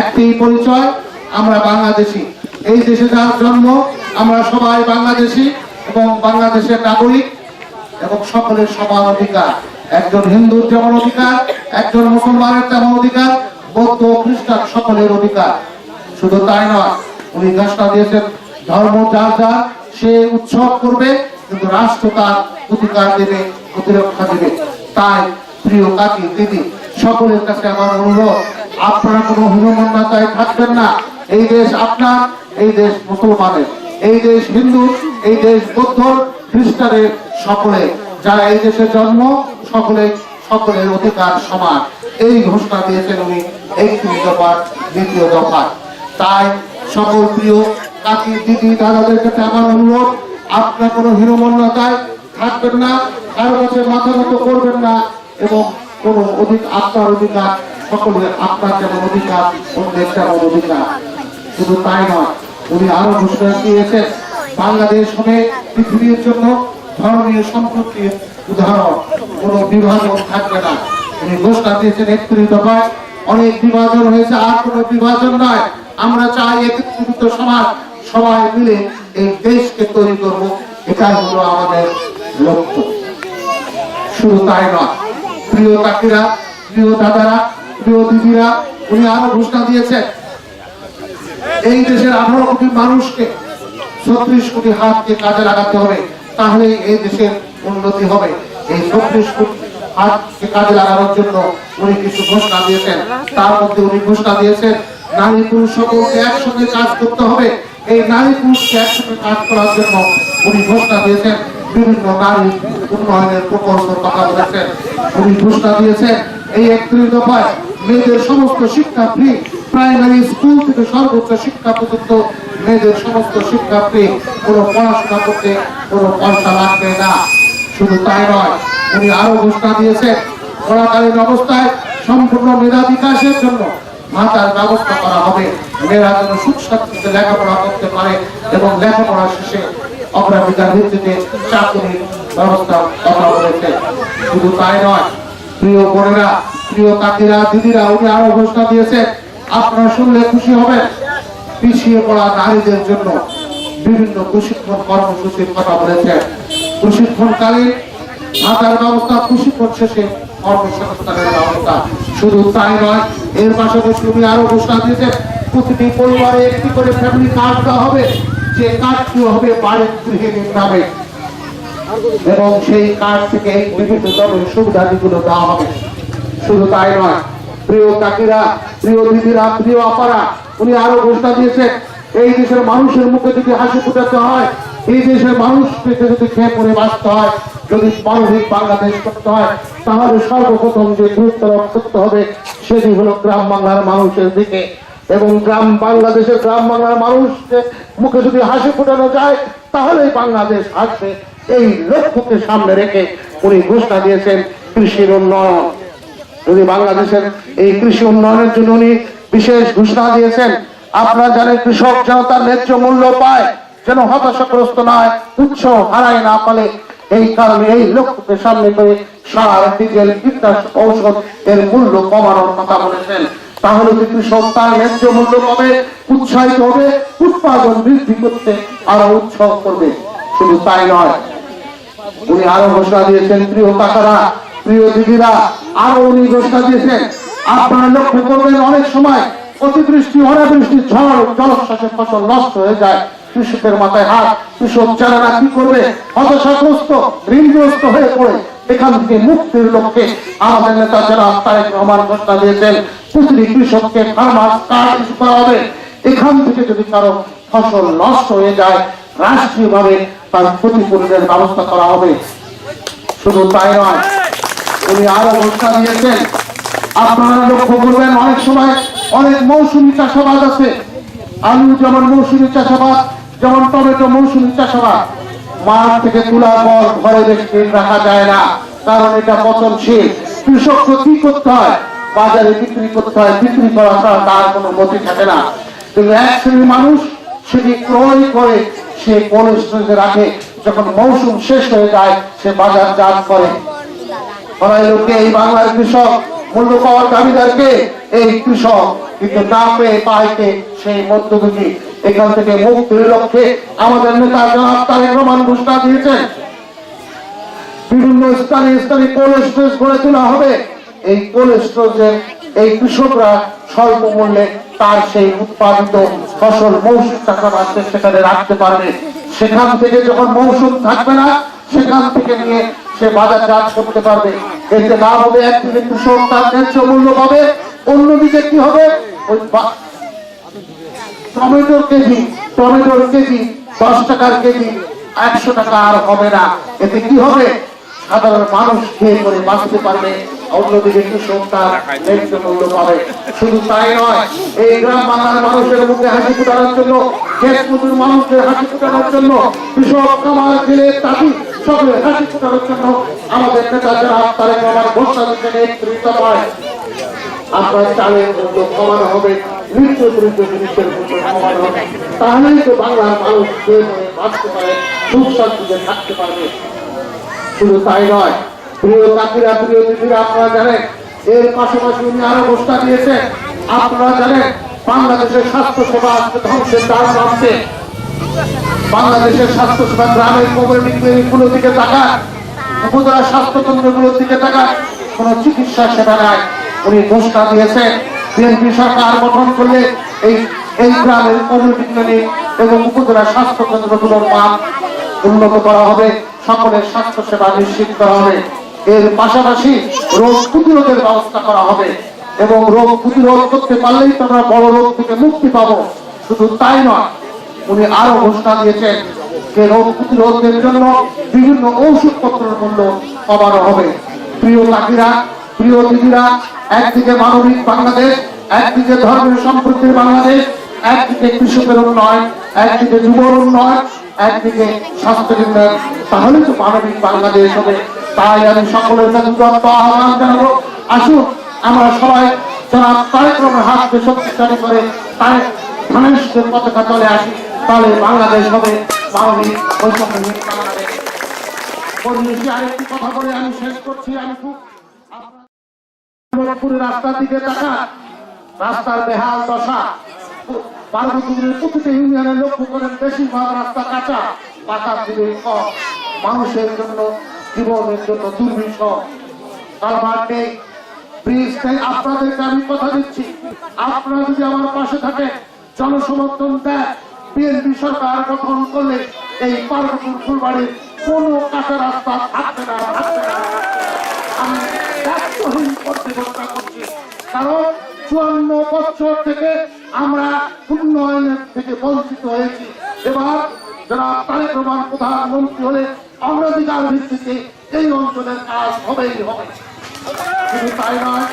একটি পরিচয়, আমরা বাংলাদেশি। এই দেশে জন্ম, আমরা সবাই বাংলাদেশি এবং বাংলাদেশের নাগরিক এবং সকলের সমান অধিকার। একজন হিন্দুর যেমন অধিকার, একজন মুসলমানের তেমন অধিকার, বৌদ্ধ খ্রিস্টান সকলের অধিকার। শুধু তাই নয়, উনি ঘোষণা দিয়েছেন, ধর্ম যার যার, সে উৎসব করবে, কিন্তু রাষ্ট্র তার অধিকার দেবে, প্রতিরক্ষা দেবে। তাই প্রিয় কাকি দিদি সকলের কাছে আমার অনুরোধ, আপনারা কোনো হীনমন্যতায় থাকবেন না। এই দেশ আপনার, এই দেশ মুসলমানের। এই দেশ হিন্দু, এই দেশ বৌদ্ধ, খ্রিস্টানের সকলে। যারা এই দেশে জন্ম, সকলে, সকলের অধিকার সমান। এই ঘোষণা দিয়েছেন উনি একত্রিশ দফার, দ্বিতীয় দফা তাই সকল প্রিয় কাকি, দিদি, দাদাদের কাছে আমার অনুরোধ, আপনার কোনো হীনমন্যতায় থাকবেন না, কারও কাছে মাথা মতো করবেন না এবং কোনো অধিক আপনার অধিকার, সকলের আপনার যেমন অধিকার, অন্যের তেমন অধিকার। শুধু তাই নয়, উনি আরও ঘোষণা দিয়েছেন, বাংলাদেশ হবে পৃথিবীর জন্য ধর্মীয় সম্পর্কের উদাহরণ। কোনো বিভাজন থাকবে না। উনি ঘোষণা দিয়েছেন একত্রিশ দফায়, অনেক বিভাজন হয়েছে, আর কোনো বিভাজন নয়। আমরা চাই একত্রিত সমাজ, সবাই মিলে এই দেশকে তৈরি করব। এটাই হলো আমাদের লক্ষ্য। শুধু তাই নয় প্রিয় কাকিরা প্রিয় দাদারা প্রিয় দিদিরা, উনি আরও ঘোষণা দিয়েছেন। এই দেশের আঠারো কোটি মানুষকে, ছত্রিশ কোটি হাতকে কাজে লাগাতে হবে, তাহলে এই দেশের উন্নতি হবে। এই ছত্রিশ কোটি হাতকে কাজে লাগানোর জন্য উনি কিছু ঘোষণা দিয়েছেন। তার মধ্যে উনি ঘোষণা দিয়েছেন, নারী পুরুষ সকলকে একসঙ্গে কাজ করতে হবে। এই নারী পুরুষকে একসঙ্গে কাজ করার জন্য উনি ঘোষণা দিয়েছেন। বিভিন্ন নারী উন্নয়নের প্রকল্পের কথা বলেছেন উনি ঘোষণা দিয়েছেন, এই একত্রিশ দফায় মেয়েদের সমস্ত শিক্ষা ফ্রি, প্রাইমারি স্কুল থেকে সর্বোচ্চ শিক্ষা পর্যন্ত মেয়েদের সমস্ত শিক্ষা ফ্রি। কোনো পড়াশোনা করতে কোনো পয়সা লাগবে না। শুধু তাই নয়, উনি আরও ঘোষণা দিয়েছেন, পড়াকালীন অবস্থায় সম্পূর্ণ মেধা বিকাশের জন্য ভাতার ব্যবস্থা করা হবে। মেয়েরা যেন সুখ শান্তিতে লেখাপড়া করতে পারে এবং লেখাপড়া শেষে অগ্রাধিকার ভিত্তিতে চাকরির ব্যবস্থা কথা বলেছে শুধু তাই নয়, প্রিয় বোনেরা, প্রিয় কাকিরা, দিদিরা, উনি আরও ঘোষণা দিয়েছেন, আপনারা শুনলে খুশি হবেন। পিছিয়ে পড়া নারীদের জন্য বিভিন্ন প্রশিক্ষণ কর্মসূচির কথা বলেছেন। প্রশিক্ষণকালীন ভাতার ব্যবস্থা, প্রশিক্ষণ শেষে কর্মসংস্থানের ব্যবস্থা। শুধু তাই নয়, এর পাশাপাশি উনি আরও ঘোষণা দিয়েছেন, প্রতিটি পরিবারে একটি করে ফ্যামিলি কার্ড দেওয়া হবে। যে হবে বাড়ির গৃহিণীর নামে এবং সেই থেকে এই বিভিন্ন ধরনের দেওয়া হবে। শুধু তাই নয়, প্রিয় কাকিরা প্রিয় দিদিরা, প্রিয় আপারা, উনি আরও ঘোষণা দিয়েছেন, এই দেশের মানুষের মুখে যদি হাসি ফুটাতে হয়, এই দেশের মানুষকে যদি খেয়ে পড়ে বাঁচতে হয়, যদি মানবিক বাংলাদেশ করতে হয়, তাহলে সর্বপ্রথম যে গুরুত্ব করতে হবে, সেটি হলো গ্রাম বাংলার মানুষের দিকে। এবং গ্রাম বাংলাদেশের গ্রাম বাংলার মানুষকে মুখে যদি হাসি ফুটানো যায়, তাহলেই বাংলাদেশ আসবে। এই লক্ষ্যকে সামনে রেখে উনি ঘোষণা দিয়েছেন কৃষির উন্নয়ন। উনি বাংলাদেশের এই কৃষি উন্নয়নের জন্য উনি বিশেষ ঘোষণা দিয়েছেন, আপনারা জানেন কৃষক যেন তার ন্যায্য মূল্য পায়, যেন হতাশাগ্রস্ত নয়, উৎস হারায় না পালে এই কারণে এই লক্ষ্যকে সামনে করে সার, ডিজেল, কীটনাশক ঔষধ এর মূল্য কমানোর কথা বলেছেন। তাহলে কৃষক তার ন্যায্য মূল্য পাবে, উৎসাহিত হবে, উৎপাদন বৃদ্ধি করতে আরও উৎসাহ করবে। শুধু তাই নয়, উনি আরও ঘোষণা দিয়েছেন, প্রিয় কাকারা, প্রিয় দিদিরা, আরও উনি ঘোষণা দিয়েছেন। আপনারা লক্ষ্য করবেন, অনেক সময় অতিবৃষ্টি, অনাবৃষ্টি, ঝড় জলশ্বাসে ফসল নষ্ট হয়ে যায়। কৃষকের মাথায় হাত, কৃষক না কি করবে। হতাশাগ্রস্ত, ঋণগ্রস্ত হয়ে পড়ে। এখান থেকে মুক্তির লক্ষ্যে আমাদের নেতা যারা তারেক রহমান ঘোষণা দিয়েছেন প্রতিটি কৃষককে ফার্মার্স কার্ড ইস্যু করা হবে। এখান থেকে যদি কারও ফসল নষ্ট হয়ে যায়, রাষ্ট্রীয়ভাবে তার ক্ষতিপূরণের ব্যবস্থা করা হবে। শুধু তাই নয়, উনি আরও ঘোষণা দিয়েছেন, আপনারা লক্ষ্য করবেন, অনেক সময় অনেক মৌসুমী চাষাবাদ আছে। আলু যেমন মৌসুমী চাষাবাদ, যেমন টমেটো মৌসুমী চাষাবাদ, মাঠ থেকে তোলার পর ঘরে বেশি রাখা যায় না। কারণ এটা পচনশীল। কৃষককে কি করতে হয়, বাজারে বিক্রি করতে হয়, বিক্রি করা ছাড়া তার কোনো গতি থাকে না। কিন্তু এক শ্রেণির মানুষ সেটি ক্রয় করে, সে স্টোরেজে রাখে। যখন মৌসুম শেষ হয়ে যায়, সে বাজার জাত করে। লোককে এই বাংলার কৃষক, মূল্য পাওয়ার দাবিদারকে এই কৃষক কিন্তু না পেয়ে সেই মধ্যভোগী। এখান থেকে মুক্তির লক্ষ্যে আমাদের নেতা জনাব তারেক রহমান ঘোষণা দিয়েছেন। বিভিন্ন স্থানে স্থানে কোল্ড গড়ে তোলা হবে। এই কোল্ড এই কৃষকরা স্বল্প মূল্যে তার সেই উৎপাদিত ফসল মৌসুম টাকা মাসে সেখানে রাখতে পারবে। সেখান থেকে যখন মৌসুম থাকবে না, সেখান থেকে নিয়ে সে বাজারজাত করতে পারবে। এতে লাভ হবে একদিকে কৃষক তার ন্যায্য মূল্য পাবে। অন্যদিকে কি হবে? ওই টমেটোর কেজি টমেটোর কেজি, দশ টাকার কেজি, একশো টাকা আর হবে না। এতে কি হবে? সাধারণ মানুষ খেয়ে করে বাঁচতে পারবে, অন্যদিকে কৃষক মূল্য পাবে। শুধু তাই নয়, এই গ্রাম বাংলার মানুষের মুখে হাসি ফুটানোর জন্য ক্ষেত মজুর মানুষের হাসি ফুটানোর জন্য, কৃষক কামার জেলের তাঁতি সকলের হাসি ফুটানোর জন্য আমাদের নেতা যারা তারেক ঘোষণা নেতৃত্ব পায় আপনার চালের মূল্য কমানো হবে, নিত্য দরিদ্র জিনিসের মূল্য কমানো হবে। তাহলেই তো বাংলার মানুষ বাঁচতে পারে, সুখ শান্তিতে থাকতে পারবে। শুধু তাই নয়। প্রিয় চাকরিরা প্রিয় দিদিরা, আপনারা জানেন, এর পাশাপাশি উনি আরও ঘোষণা দিয়েছেন, আপনারা জানেন, বাংলাদেশের স্বাস্থ্য সেবা ধ্বংসের দ্বার নামছে। বাংলাদেশের স্বাস্থ্য সেবা গ্রামের কমিউনিটি ক্লিনিকগুলোর দিকে তাকান, উপজেলা স্বাস্থ্য কেন্দ্রগুলোর দিকে তাকান, কোনো চিকিৎসা সেবা নাই। উনি ঘোষণা দিয়েছেন, বিএনপি সরকার গঠন করলে এই এই গ্রামের কমিউনিটি ক্লিনিক এবং উপজেলা স্বাস্থ্য কেন্দ্রগুলোর মান উন্নত করা হবে। সকলের স্বাস্থ্য সেবা নিশ্চিত করা হবে। এর পাশাপাশি রোগ প্রতিরোধের ব্যবস্থা করা হবে এবং রোগ প্রতিরোধ করতে পারলেই তো আমরা বড় রোগ থেকে মুক্তি পাবো। শুধু তাই নয়, উনি আরও ঘোষণা দিয়েছেন যে রোগ প্রতিরোধের জন্য বিভিন্ন ঔষধপত্রের মূল্য কমানো হবে। প্রিয় চাকরিরা, প্রিয় দিদিরা একদিকে মানবিক বাংলাদেশ, একদিকে ধর্মের সম্প্রীতির বাংলাদেশ, একদিকে কৃষকের উন্নয়ন, একদিকে যুবর উন্নয়ন একদিকে স্বাস্থ্য উন্নয়ন তাহলে তো মানবিক বাংলাদেশ হবে। তাই আমি সকলের কাছে আহ্বান জানাব। আসুন, আমরা সবাই জনাব তারেক রহমানের হাতকে শক্তিশালী করে তারেক ধানের পতাকা চলে আসি। তাহলে বাংলাদেশ হবে মানবিক বৈষম্যহীন বাংলাদেশ। আরেকটি কথা বলে আমি শেষ করছি। আমি খুব রাস্তার দিকে তাকান। রাস্তার বেহাল দশা। পার্বতীপুরের প্রতিটি ইউনিয়নের লক্ষ্য করেন বেশিরভাগ রাস্তা কাঁচা পাকা দিকে কম। মানুষের জন্য, জীবনের জন্য দুর্বিষহ কালভার নেই, ব্রিজ নেই। আপনাদেরকে কথা দিচ্ছি, আপনারা যদি আমার পাশে থাকে জনসমর্থন দেন। বিএনপি সরকার গঠন করলে এই পার্বতীপুর ফুলবাড়ির কোনো কাঁচা রাস্তা থাকবে না আমি দায়িত্বহীন কর্তৃপক্ষতা করছি। কারণ চুয়ান্ন বছর থেকে আমরা উন্নয়নের থেকে বঞ্চিত হয়েছি। এবার যারা তারেক রহমান প্রধানমন্ত্রী হলে অগ্রাধিকার ভিত্তিতে এই অঞ্চলের কাজ হবেই হবে। তাই নয়